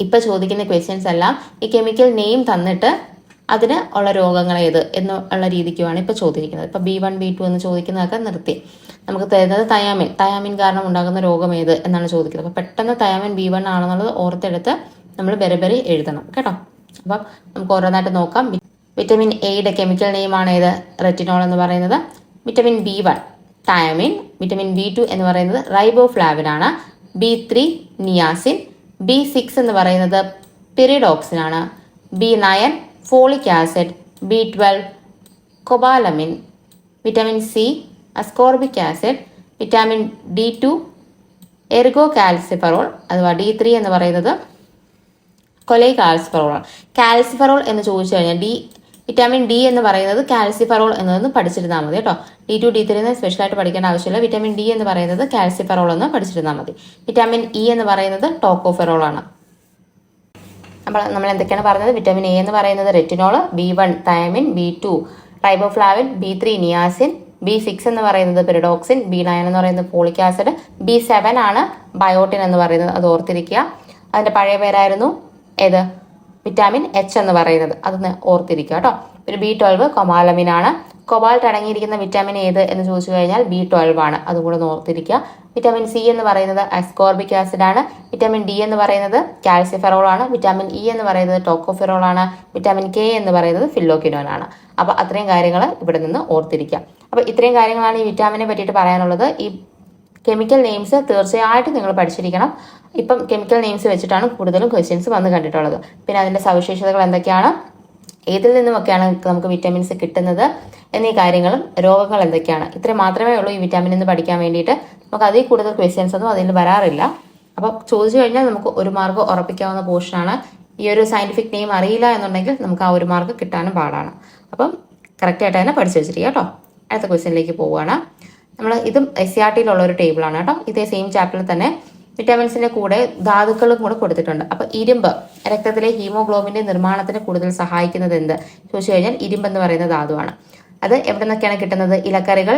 ഇപ്പൊ ചോദിക്കുന്ന ക്വസ്റ്റ്യൻസ് എല്ലാം ഈ കെമിക്കൽ നെയിം തന്നിട്ട് അതിന് ഉള്ള രോഗങ്ങൾ ഏത് എന്നുള്ള രീതിക്കുമാണ് ഇപ്പൊ ചോദിക്കുന്നത്. ഇപ്പൊ ബി വൺ ബി ടു എന്ന് ചോദിക്കുന്നതൊക്കെ നിർത്തി. നമുക്ക് തരുന്നത് തയാമിൻ തയാമിൻ കാരണം ഉണ്ടാകുന്ന രോഗം ഏത് എന്നാണ് ചോദിക്കുന്നത്. അപ്പൊ പെട്ടെന്ന് തയാമിൻ ബി വൺ ആണെന്നുള്ളത് ഓർത്തെടുത്ത് നമ്മൾ ബെരബരി എഴുതണം. കേട്ടോ? അപ്പം നമുക്ക് ഓരോന്നായിട്ട് നോക്കാം. വിറ്റമിൻ എയുടെ കെമിക്കൽ നെയിം ആണ് ഏത്? റെറ്റിനോൾ എന്ന് പറയുന്നത്. Vitamin B one thiamine vitamin B two എന്ന് പറയുന്നത് റൈബോഫ്ലാവിൻ ആണ്. B three niacin B six എന്ന് പറയുന്നത് പിറിഡോക്സിൻ ആണ്. B nine folic acid B twelve cobalamin vitamin C ascorbic acid vitamin D two ergocalciferol അഥവാ ഡി ത്രീ എന്ന് പറയുന്നത് കൊലൈ calciferol calciferol എന്ന് ചോദിച്ചു കഴിഞ്ഞാൽ ഡി വിറ്റാമിൻ ഡി എന്ന് പറയുന്നത് കാൽസിഫറോൾ എന്നതൊന്ന് പഠിച്ചിരുന്നാൽ മതി കേട്ടോ. ഡി ടു ഡി ത്രീ എന്ന് സ്പെഷ്യലായിട്ട് പഠിക്കേണ്ട ആവശ്യമില്ല. വിറ്റാമിൻ ഡി എന്ന് പറയുന്നത് കാൽസിഫറോൾ എന്ന് പഠിച്ചിരുന്നാൽ മതി. വിറ്റാമിൻ ഇ എന്ന് പറയുന്നത് ടോക്കോഫെറോൾ ആണ്. നമ്മൾ നമ്മൾ എന്തൊക്കെയാണ് പറഞ്ഞത്? വിറ്റാമിൻ എ എന്ന് പറയുന്നത് retinol B one thiamine B two riboflavin B three niacin B six എന്ന് പറയുന്നത് പെരിഡോക്സിൻ ബി നയൻ എന്ന് പറയുന്നത് പോളിക് ആസിഡ് ബി സെവൻ ആണ് ബയോട്ടിൻ എന്ന് പറയുന്നത്. അത് ഓർത്തിരിക്കുക. അതിന്റെ പഴയ പേരായിരുന്നു ഏത്? വിറ്റാമിൻ എച്ച് എന്ന് പറയുന്നത്. അതൊന്ന് ഓർത്തിരിക്കുക കേട്ടോ. ഒരു ബി ട്വൽവ് കൊമാലമിൻ ആണ്. കൊബാൾട്ട് അടങ്ങിയിരിക്കുന്ന വിറ്റാമിൻ ഏത് എന്ന് ചോദിച്ചു കഴിഞ്ഞാൽ ബി ട്വൽവ് ആണ്. അതും കൂടെ ഓർത്തിരിക്കുക വിറ്റാമിൻ സി എന്ന് പറയുന്നത് അസ്കോർബിക് ആസിഡ് ആണ്. വിറ്റാമിൻ ഡി എന്ന് പറയുന്നത് കാൽസിഫെറോൾ ആണ്. വിറ്റാമിൻ ഇ എന്ന് പറയുന്നത് ടോക്കോഫെറോൾ ആണ്. വിറ്റാമിൻ കെ എന്ന് പറയുന്നത് ഫില്ലോക്കിനോൻ ആണ്. അപ്പൊ അത്രയും കാര്യങ്ങൾ ഇവിടെ നിന്ന് ഓർത്തിരിക്കുക. അപ്പൊ ഇത്രയും കാര്യങ്ങളാണ് ഈ വിറ്റാമിനെ പറ്റിയിട്ട് പറയാനുള്ളത്. ഈ കെമിക്കൽ നെയിംസ് തീർച്ചയായിട്ടും നിങ്ങൾ പഠിച്ചിരിക്കണം. ഇപ്പം കെമിക്കൽ നെയിംസ് വെച്ചിട്ടാണ് കൂടുതലും ക്വസ്റ്റ്യൻസ് വന്ന് കണ്ടിട്ടുള്ളത്. പിന്നെ അതിന്റെ സവിശേഷതകൾ എന്തൊക്കെയാണ്? ഏതിൽ നിന്നുമൊക്കെയാണ് നമുക്ക് വിറ്റാമിൻസ് കിട്ടുന്നത് എന്നീ കാര്യങ്ങളും രോഗങ്ങൾ എന്തൊക്കെയാണ്? ഇത്ര മാത്രമേ ഉള്ളൂ ഈ വിറ്റാമിൻ എന്ന് പഠിക്കാൻ വേണ്ടിയിട്ട്. നമുക്ക് അതിൽ കൂടുതൽ ക്വസ്റ്റ്യൻസ് ഒന്നും അതിൽ വരാറില്ല. അപ്പോൾ ചോദിച്ചു കഴിഞ്ഞാൽ നമുക്ക് ഒരു മാർക്ക് ഉറപ്പിക്കാവുന്ന പോർഷനാണ് ഈ ഒരു സയന്റിഫിക് നെയിം അറിയില്ല എന്നുണ്ടെങ്കിൽ നമുക്ക് ആ ഒരു മാർക്ക് കിട്ടാനും പാടാണ്. അപ്പം കറക്റ്റായിട്ട് തന്നെ പഠിച്ചു വെച്ചിരിക്കുക കേട്ടോ. അടുത്ത ക്വസ്റ്റ്യനിലേക്ക് പോവുകയാണ്. നമ്മൾ ഇതും എസ് സി ആർ ടിയിലുള്ള ഒരു ടേബിളാണ് കേട്ടോ. ഇതേ സെയിം ചാപ്റ്ററിൽ തന്നെ വിറ്റാമിൻസിന്റെ കൂടെ ധാതുക്കളും കൂടെ കൊടുത്തിട്ടുണ്ട്. അപ്പൊ ഇരുമ്പ് രക്തത്തിലെ ഹീമോഗ്ലോബിന്റെ നിർമ്മാണത്തിന് കൂടുതൽ സഹായിക്കുന്നത് എന്ത്? ചോദിച്ചു കഴിഞ്ഞാൽ ഇരുമ്പ് എന്ന് പറയുന്ന ധാതുവാണ്. അത് എവിടെ നിന്നൊക്കെയാണ് കിട്ടുന്നത്? ഇലക്കറികൾ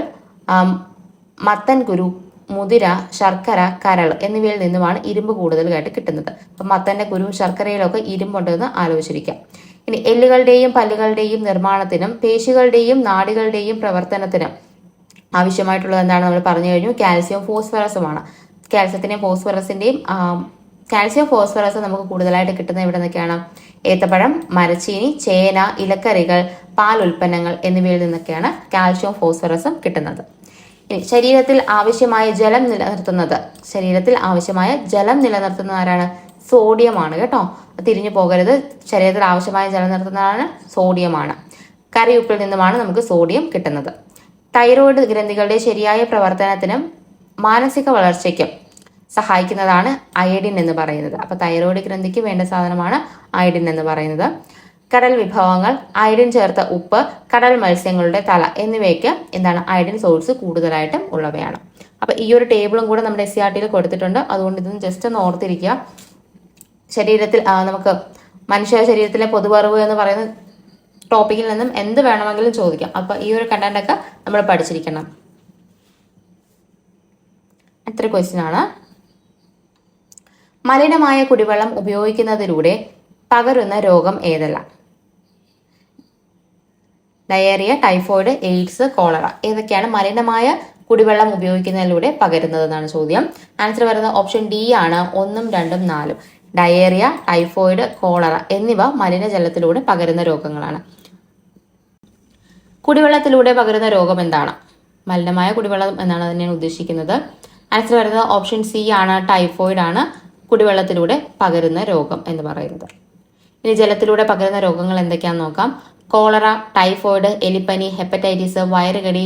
മത്തൻ കുരു മുതിര ശർക്കര കരൾ എന്നിവയിൽ നിന്നുമാണ് ഇരുമ്പ് കൂടുതലായിട്ട് കിട്ടുന്നത്. അപ്പൊ മത്തന്റെ കുരു ശർക്കരയിലൊക്കെ ഇരുമ്പുണ്ടെന്ന് ആലോചിച്ചിരിക്കാം. ഇനി എല്ലുകളുടെയും പല്ലുകളുടെയും നിർമ്മാണത്തിനും പേശികളുടെയും നാടികളുടെയും പ്രവർത്തനത്തിനും ആവശ്യമായിട്ടുള്ളത് എന്താണ്? നമ്മൾ പറഞ്ഞു കഴിഞ്ഞു കാൽസ്യം ഫോസ്ഫറസുമാണ്. കാൽസ്യത്തിന്റെയും ഫോസ്ഫറസിന്റെയും കാൽസ്യം ഫോസ്ഫറസ് നമുക്ക് കൂടുതലായിട്ട് കിട്ടുന്നത് ഇവിടെ നിന്നൊക്കെയാണ്? ഏത്തപ്പഴം മരച്ചീനി ചേന ഇലക്കറികൾ പാൽ ഉൽപ്പന്നങ്ങൾ എന്നിവയിൽ നിന്നൊക്കെയാണ് കാൽഷ്യം ഫോസ്ഫറസും കിട്ടുന്നത്. ഇനി ശരീരത്തിൽ ആവശ്യമായ ജലം നിലനിർത്തുന്നത്. ശരീരത്തിൽ ആവശ്യമായ ജലം നിലനിർത്തുന്നത് ആരാണ്? സോഡിയമാണ് കേട്ടോ. തിരിഞ്ഞു പോകരുത്. ശരീരത്തിൽ ആവശ്യമായ ജലം നിലനിർത്തുന്നതാണ് സോഡിയമാണ് കറിയുപ്പിൽ നിന്നുമാണ് നമുക്ക് സോഡിയം കിട്ടുന്നത്. തൈറോയിഡ് ഗ്രന്ഥികളുടെ ശരിയായ പ്രവർത്തനത്തിനും മാനസിക വളർച്ചയ്ക്കും സഹായിക്കുന്നതാണ് അയഡിൻ എന്ന് പറയുന്നത്. അപ്പൊ തൈറോയ്ഡ് ഗ്രന്ഥിക്ക് വേണ്ട സാധനമാണ് അയഡിൻ എന്ന് പറയുന്നത്. കടൽ വിഭവങ്ങൾ അയഡിൻ ചേർത്ത ഉപ്പ് കടൽ മത്സ്യങ്ങളുടെ തല എന്നിവയ്ക്ക് എന്താണ് അയഡിൻ സോഴ്സ് കൂടുതലായിട്ടും ഉള്ളവയാണ്. അപ്പൊ ഈ ഒരു ടേബിളും കൂടെ നമ്മുടെ എസ് സി ആർ ടിയിൽ കൊടുത്തിട്ടുണ്ട്. അതുകൊണ്ട് ഇതൊന്ന് ജസ്റ്റ് ഒന്ന് ഓർത്തിരിക്കുക. ശരീരത്തിൽ നമുക്ക് മനുഷ്യ ശരീരത്തിലെ പൊതുവറിവ് എന്ന് പറയുന്ന ടോപ്പിക്കിൽ നിന്നും എന്ത് വേണമെങ്കിലും ചോദിക്കാം. അപ്പൊ ഈ ഒരു കണ്ടന്റ് ഒക്കെ നമ്മൾ പഠിച്ചിരിക്കണം. എത്ര ക്വസ്റ്റ്യൻ ആണ്. മലിനമായ കുടിവെള്ളം ഉപയോഗിക്കുന്നതിലൂടെ പകരുന്ന രോഗം ഏതെല്ലാം? ഡയേറിയ ടൈഫോയിഡ് എയ്ഡ്സ് കോളറ ഏതൊക്കെയാണ് മലിനമായ കുടിവെള്ളം ഉപയോഗിക്കുന്നതിലൂടെ പകരുന്നത് എന്നാണ് ചോദ്യം. ആൻസർ വരുന്നത് ഓപ്ഷൻ ഡി ആണ് ഒന്നും രണ്ടും നാലും. ഡയേറിയ ടൈഫോയിഡ് കോളറ എന്നിവ മലിനജലത്തിലൂടെ പകരുന്ന രോഗങ്ങളാണ്. കുടിവെള്ളത്തിലൂടെ പകരുന്ന രോഗം എന്താണ്? മലിനമായ കുടിവെള്ളം എന്നാണ് അതിനെ ഉദ്ദേശിക്കുന്നത്. ആൻസർ വരുന്നത് ഓപ്ഷൻ സി ആണ് ടൈഫോയിഡ് ആണ്. കുടിവെള്ളത്തിലൂടെ പകരുന്ന രോഗം എന്ന് പറയുന്നത്. ഇനി ജലത്തിലൂടെ പകരുന്ന രോഗങ്ങൾ എന്തൊക്കെയാണെന്ന് നോക്കാം. കോളറ ടൈഫോയിഡ് എലിപ്പനി ഹെപ്പറ്റൈറ്റിസ് വയറുകടി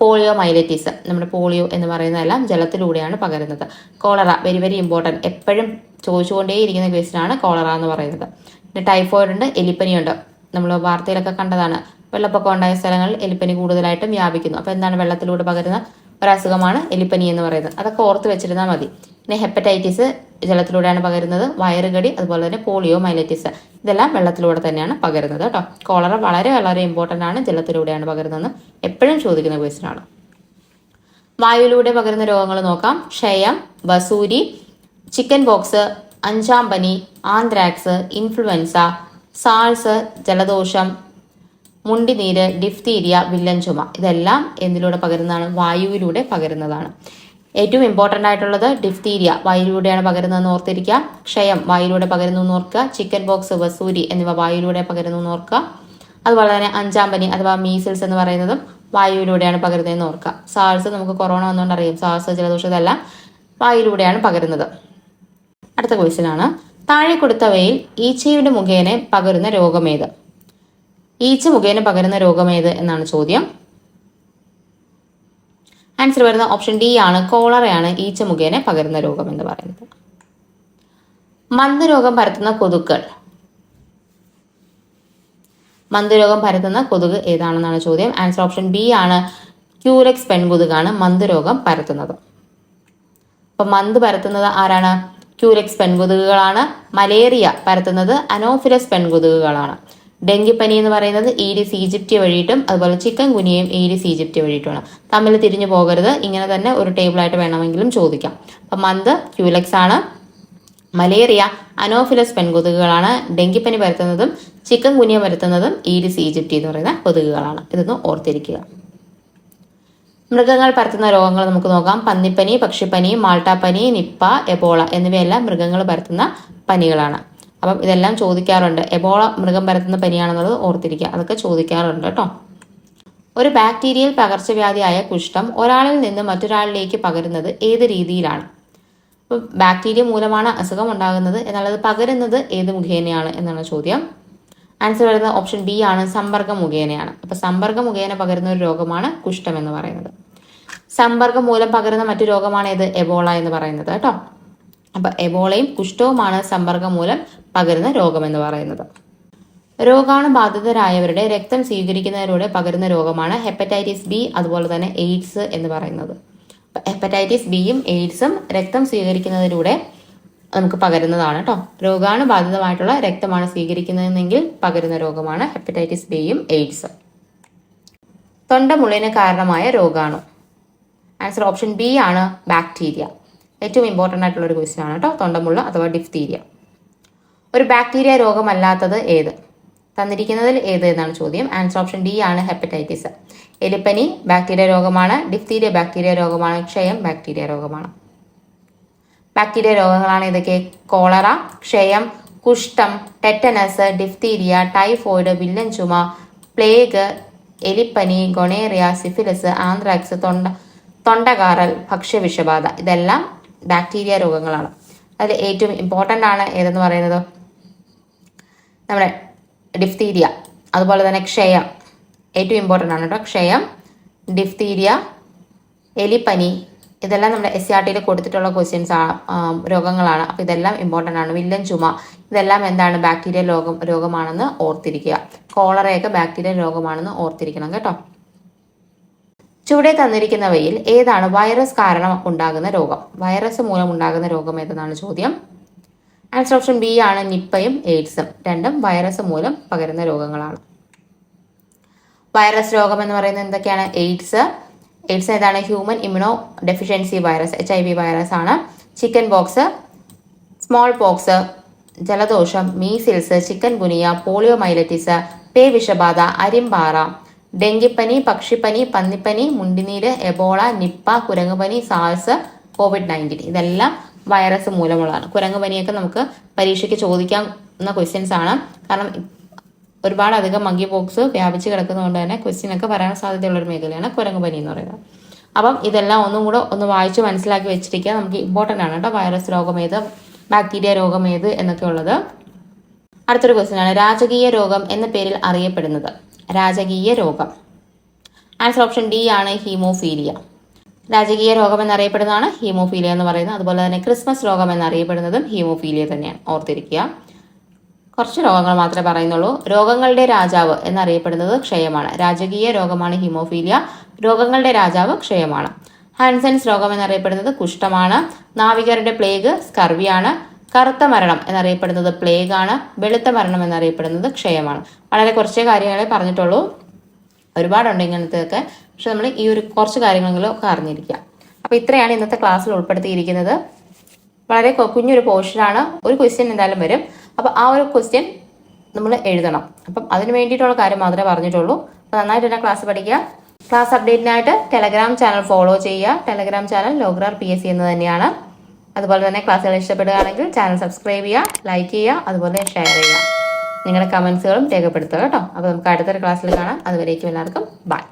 പോളിയോ മൈലറ്റിസ്. നമ്മുടെ പോളിയോ എന്ന് പറയുന്നതെല്ലാം ജലത്തിലൂടെയാണ് പകരുന്നത്. Cholera very very important. എപ്പോഴും ചോദിച്ചുകൊണ്ടേയിരിക്കുന്ന ക്വസ്റ്റ്യനാണ് കോളറ എന്ന് പറയുന്നത്. പിന്നെ ടൈഫോയിഡ് ഉണ്ട് എലിപ്പനിയുണ്ട് നമ്മൾ വാർത്തയിലൊക്കെ കണ്ടതാണ്. വെള്ളപ്പൊക്കം ഉണ്ടായ സ്ഥലങ്ങളിൽ എലിപ്പനി കൂടുതലായിട്ടും വ്യാപിക്കുന്നു. അപ്പോൾ എന്താണ് വെള്ളത്തിലൂടെ പകരുന്ന ഒരസുഖമാണ് എലിപ്പനി എന്ന് പറയുന്നത്. അതൊക്കെ ഓർത്ത് വെച്ചിരുന്നാൽ മതി. പിന്നെ ഹെപ്പറ്റൈറ്റിസ് ജലത്തിലൂടെയാണ് പകരുന്നത്. വയറുകടി അതുപോലെ തന്നെ പോളിയോ മൈലറ്റിസ്. ഇതെല്ലാം വെള്ളത്തിലൂടെ തന്നെയാണ് പകരുന്നത് കേട്ടോ. കോളറ വളരെ വളരെ ഇമ്പോർട്ടന്റ് ആണ് ജലത്തിലൂടെയാണ് പകരുന്നതെന്ന് എപ്പോഴും ചോദിക്കുന്ന ക്വസ്റ്റിനാണ് വായുവിലൂടെ പകരുന്ന രോഗങ്ങൾ നോക്കാം. ക്ഷയം വസൂരി ചിക്കൻ ബോക്സ് അഞ്ചാം പനി ആന്ത്രാക്സ് ഇൻഫ്ലുവൻസ സാൾസ് ജലദോഷം മുണ്ടിനീര് ഡിഫ്തീരിയ വില്ലൻ ചുമ ഇതെല്ലാം എന്തിലൂടെ പകരുന്നതാണ്? വായുവിലൂടെ പകരുന്നതാണ്. ഏറ്റവും ഇമ്പോർട്ടന്റ് ആയിട്ടുള്ളത് ഡിഫ്തീരിയ വായുവിലൂടെയാണ് പകരുന്നതെന്ന് ഓർത്തിരിക്കുക. ക്ഷയം വായുവിലൂടെ പകരുന്നു എന്ന് ഓർക്കുക. ചിക്കൻ ബോക്സ് വസൂരി എന്നിവ വായുവിലൂടെ പകരുന്നു എന്ന് ഓർക്കുക. അതുപോലെ തന്നെ അഞ്ചാം പനി അഥവാ മീസിൽസ് എന്ന് പറയുന്നതും വായുവിലൂടെയാണ് പകരുന്നതെന്ന് ഓർക്കുക. സാൾസ് നമുക്ക് കൊറോണ വന്നുകൊണ്ട് അറിയാം. സാഹസ ജലദോഷം ഇതെല്ലാം വായുവിലൂടെയാണ് പകരുന്നത്. അടുത്ത ക്വസ്റ്റ്യൻ ആണ്. താഴെ കൊടുത്തവയിൽ ഈച്ചയുടെ മുഖേന പകരുന്ന രോഗമേത് ഈച്ച മുഖേന പകരുന്ന രോഗമേത് എന്നാണ് ചോദ്യം. ആൻസർ വരുന്ന ഓപ്ഷൻ ഡി ആണ്. കോളറയാണ് ഈച്ച മുഖേന പകരുന്ന രോഗം എന്ന് പറയുന്നത്. മന്ദരോഗം പരത്തുന്ന കൊതുക്കൾ. മന്ദരോഗം പരത്തുന്ന കൊതുക് ഏതാണെന്നാണ് ചോദ്യം. ആൻസർ ഓപ്ഷൻ ബി ആണ്. ക്യൂരക്സ് പെൺകൊതുകാണ് മന്ദരോഗം രോഗം പരത്തുന്നത്. അപ്പൊ മന്ത് പരത്തുന്നത് ആരാണ്? ക്യൂരക്സ് പെൺകൊതുകുകളാണ് മലേറിയ പരത്തുന്നത് അനോഫിലസ് പെൺകൊതുകുകളാണ് ഡെങ്കിപ്പനി എന്ന് പറയുന്നത് ഈഡിസ് ഈജിപ്റ്റ് വഴിയിട്ടും അതുപോലെ ചിക്കൻ ഗുനിയയും ഈഡിസ് ഈജിപ്റ്റ് വഴിയിട്ടുമാണ്. തമ്മിൽ തിരിഞ്ഞു പോകരുത്. ഇങ്ങനെ തന്നെ ഒരു ടേബിളായിട്ട് വേണമെങ്കിലും ചോദിക്കാം. അപ്പം മന്ത് ക്യൂലക്സ് ആണ്. മലേറിയ അനോഫിലസ് പെൺകൊതുകുകളാണ്. ഡെങ്കിപ്പനി പരത്തുന്നതും ചിക്കൻ ഗുനിയ പരത്തുന്നതും ഈഡിസ് ഈജിപ്റ്റി എന്ന് പറയുന്ന കൊതുകുകളാണ്. ഇതൊന്ന് ഓർത്തിരിക്കുക. മൃഗങ്ങൾ പരത്തുന്ന രോഗങ്ങൾ നമുക്ക് നോക്കാം. പന്നിപ്പനി പക്ഷിപ്പനി മാൾട്ടാപ്പനി നിപ്പ എബോള എന്നിവയെല്ലാം മൃഗങ്ങൾ പരത്തുന്ന പനികളാണ്. അപ്പം ഇതെല്ലാം ചോദിക്കാറുണ്ട്. എബോള മൃഗം പരത്തുന്ന പനിയാണെന്നുള്ളത് ഓർത്തിരിക്കുക. അതൊക്കെ ചോദിക്കാറുണ്ട് കേട്ടോ. ഒരു ബാക്ടീരിയൽ പകർച്ചവ്യാധിയായ കുഷ്ഠം ഒരാളിൽ നിന്ന് മറ്റൊരാളിലേക്ക് പകരുന്നത് ഏത് രീതിയിലാണ്? ബാക്ടീരിയ മൂലമാണ് അസുഖം ഉണ്ടാകുന്നത്. എന്നുള്ളത് പകരുന്നത് ഏത് മുഖേനയാണ് എന്നാണ് ചോദ്യം. ആൻസർ വരുന്നത് ഓപ്ഷൻ ബി ആണ് സമ്പർക്കം മുഖേനയാണ്. അപ്പൊ സമ്പർക്കം മുഖേന പകരുന്ന ഒരു രോഗമാണ് കുഷ്ഠം എന്ന് പറയുന്നത്. സമ്പർക്കം മൂലം പകരുന്ന മറ്റു രോഗമാണ് ഏത്? എബോള എന്ന് പറയുന്നത് കേട്ടോ. അപ്പൊ എബോളയും കുഷ്ഠവുമാണ് സമ്പർക്കം മൂലം പകരുന്ന രോഗമെന്ന് പറയുന്നത്. രോഗാണുബാധിതരായവരുടെ രക്തം സ്വീകരിക്കുന്നതിലൂടെ പകരുന്ന രോഗമാണ് ഹെപ്പറ്റൈറ്റിസ് ബി അതുപോലെ തന്നെ എയ്ഡ്സ് എന്ന് പറയുന്നത്. ഹെപ്പറ്റൈറ്റിസ് ബിയും എയ്ഡ്സും രക്തം സ്വീകരിക്കുന്നതിലൂടെ നമുക്ക് പകരുന്നതാണ് കേട്ടോ രോഗാണുബാധിതമായിട്ടുള്ള രക്തമാണ് സ്വീകരിക്കുന്നതെങ്കിൽ പകരുന്ന രോഗമാണ് ഹെപ്പറ്റൈറ്റിസ് ബിയും എയ്ഡ്സ്. തൊണ്ടമുള്ളിന് കാരണമായ രോഗാണു. ആൻസർ ഓപ്ഷൻ ബി ആണ് ബാക്ടീരിയ. ഏറ്റവും ഇമ്പോർട്ടന്റ് ആയിട്ടുള്ള ഒരു ക്വസ്റ്റ്യൻ ആണ് കേട്ടോ തൊണ്ടമുള്ള അഥവാ ഡിഫ്തീരിയ ഒരു ബാക്ടീരിയ രോഗമല്ലാത്തത് ഏത്? തന്നിരിക്കുന്നതിൽ ഏത് എന്നാണ് ചോദ്യം. ആൻസർ ഓപ്ഷൻ ഡി ആണ് ഹെപ്പറ്റൈറ്റിസ് എലിപ്പനി ബാക്ടീരിയ രോഗമാണ് ഡിഫ്തീരിയ ബാക്ടീരിയ രോഗമാണ് ക്ഷയം ബാക്ടീരിയ രോഗമാണ്. ബാക്ടീരിയ രോഗങ്ങളാണ് ഇതൊക്കെ. കോളറ ക്ഷയം കുഷ്ഠം ടെറ്റനസ് ഡിഫ്തീരിയ ടൈഫോയിഡ് വില്ലൻ ചുമ പ്ലേഗ് എലിപ്പനി ഗൊണേറിയ സിഫിലിസ് ആന്ത്രാക്സ് തൊണ്ട തൊണ്ടകാറൽ ഭക്ഷ്യവിഷബാധ. ഇതെല്ലാം ബാക്ടീരിയ രോഗങ്ങളാണ്. അതിൽ ഏറ്റവും ഇമ്പോർട്ടന്റ് ആണ് ഏതെന്ന് പറയുന്നത്? നമ്മുടെ ഡിഫ്തീരിയ അതുപോലെ തന്നെ ക്ഷയം. ഏറ്റവും ഇമ്പോർട്ടന്റ് ആണ് കേട്ടോ. ക്ഷയം ഡിഫ്തീരിയ എലിപ്പനി ഇതെല്ലാം നമ്മുടെ എസ് സി ആർ ടിയിൽ കൊടുത്തിട്ടുള്ള ക്വസ്റ്റ്യൻസ് രോഗങ്ങളാണ്. അപ്പോൾ ഇതെല്ലാം ഇമ്പോർട്ടന്റ് ആണ്. വില്ലൻ ചുമ ഇതെല്ലാം എന്താണ് ബാക്ടീരിയ രോഗം രോഗമാണെന്ന് ഓർത്തിരിക്കുക. കോളറയൊക്കെ ബാക്ടീരിയ രോഗമാണെന്ന് ഓർത്തിരിക്കണം കേട്ടോ. ചുവടെ തന്നിരിക്കുന്നവയിൽ ഏതാണ് വൈറസ് കാരണം ഉണ്ടാകുന്ന രോഗം? വൈറസ് മൂലം ഉണ്ടാകുന്ന രോഗം ഏതെന്നാണ് ചോദ്യം? ആൻസർ ഓപ്ഷൻ ബി ആണ് നിപ്പയും എയ്ഡ്സും. രണ്ടും വൈറസ് മൂലം പകരുന്ന രോഗങ്ങളാണ്. വൈറസ് രോഗം എന്ന് പറയുന്നത് എന്തൊക്കെയാണ്? എയ്ഡ്സ്. എയ്ഡ്സ് ഏതാണ്? Human immunodeficiency virus H I V virus ആണ്. ചിക്കൻ ബോക്സ് സ്മോൾ പോക്സ് ജലദോഷം measles chikungunya polio myelitis പേ വിഷബാധ അരിമ്പാറ ഡെങ്കിപ്പനി പക്ഷിപ്പനി പന്നിപ്പനി മുണ്ടിനീര് എബോള നിപ്പ കുരങ്ങുപനി സാൽസ് കോവിഡ് നയന്റീൻ. ഇതെല്ലാം വൈറസ് മൂലമുള്ളതാണ്. കുരങ്ങുപനിയൊക്കെ നമുക്ക് പരീക്ഷയ്ക്ക് ചോദിക്കാവുന്ന ക്വസ്റ്റ്യൻസ് ആണ്. കാരണം ഒരുപാട് അധികം മങ്കി ബോക്സ് വ്യാപിച്ച് കിടക്കുന്നതുകൊണ്ട് തന്നെ ക്വസ്റ്റ്യൻ ഒക്കെ വരാൻ സാധ്യതയുള്ള ഒരു മേഖലയാണ് കുരങ്ങുപനി എന്ന് പറയുന്നത്. അപ്പം ഇതെല്ലാം ഒന്നും കൂടെ ഒന്ന് വായിച്ച് മനസ്സിലാക്കി വെച്ചിരിക്കുക നമുക്ക് ഇമ്പോർട്ടന്റ് ആണ് കേട്ടോ. വൈറസ് രോഗം ഏത് ബാക്ടീരിയ രോഗം ഏത് എന്നൊക്കെ ഉള്ളത് അടുത്തൊരു ക്വസ്റ്റ്യൻ ആണ്. രാജകീയ രോഗം എന്ന പേരിൽ അറിയപ്പെടുന്നത്. രാജകീയ രോഗം. ആൻസർ ഓപ്ഷൻ ഡി ആണ് ഹീമോഫീലിയ. രാജകീയ രോഗം എന്നറിയപ്പെടുന്നതാണ് ഹീമോഫീലിയ എന്ന് പറയുന്നത്. അതുപോലെ തന്നെ ക്രിസ്മസ് രോഗം എന്നറിയപ്പെടുന്നതും ഹീമോഫീലിയ തന്നെയാണ്. ഓർത്തിരിക്കുക. കുറച്ച് രോഗങ്ങൾ മാത്രമേ പറയുന്നുള്ളൂ. രോഗങ്ങളുടെ രാജാവ് എന്നറിയപ്പെടുന്നത് ക്ഷയമാണ്. രാജകീയ രോഗമാണ് ഹീമോഫീലിയ. രോഗങ്ങളുടെ രാജാവ് ക്ഷയമാണ്. ഹാൻസൻസ് രോഗം എന്നറിയപ്പെടുന്നത് കുഷ്ഠമാണ്. നാവികരുടെ പ്ലേഗ് സ്കർവിയാണ്. കറുത്ത മരണം എന്നറിയപ്പെടുന്നത് പ്ലേഗ് ആണ് വെളുത്ത മരണം എന്നറിയപ്പെടുന്നത് ക്ഷയമാണ്. വളരെ കുറച്ച് കാര്യങ്ങളെ പറഞ്ഞിട്ടുള്ളൂ. ഒരുപാടുണ്ട് ഇങ്ങനത്തെയൊക്കെ. പക്ഷെ നമ്മൾ ഈ ഒരു കുറച്ച് കാര്യങ്ങളെങ്കിലും ഒക്കെ അറിഞ്ഞിരിക്കുക. അപ്പോൾ ഇത്രയാണ് ഇന്നത്തെ ക്ലാസ്സിൽ ഉൾപ്പെടുത്തിയിരിക്കുന്നത്. വളരെ കുഞ്ഞൊരു പോർഷനാണ് ഒരു ക്വസ്റ്റ്യൻ എന്തായാലും വരും. അപ്പോൾ ആ ഒരു ക്വസ്റ്റ്യൻ നമ്മൾ എഴുതണം. അപ്പം അതിന് വേണ്ടിയിട്ടുള്ള കാര്യം മാത്രമേ പറഞ്ഞിട്ടുള്ളൂ. അപ്പോൾ നന്നായിട്ട് തന്നെ ക്ലാസ് പഠിക്കുക. ക്ലാസ് അപ്ഡേറ്റിനായിട്ട് ടെലഗ്രാം ചാനൽ ഫോളോ ചെയ്യുക. ടെലഗ്രാം ചാനൽ ലോഗ്രാർ പി എസ് സി എന്ന് തന്നെയാണ്. അതുപോലെ തന്നെ ക്ലാസ്സുകൾ ഇഷ്ടപ്പെടുകയാണെങ്കിൽ ചാനൽ സബ്സ്ക്രൈബ് ചെയ്യുക ലൈക്ക് ചെയ്യുക അതുപോലെ ഷെയർ ചെയ്യുക. നിങ്ങളുടെ കമൻസുകളും രേഖപ്പെടുത്തുക കേട്ടോ. അപ്പോൾ നമുക്ക് അടുത്തൊരു ക്ലാസ്സിൽ കാണാം. അതുവരേക്കും എല്ലാവർക്കും. ബൈ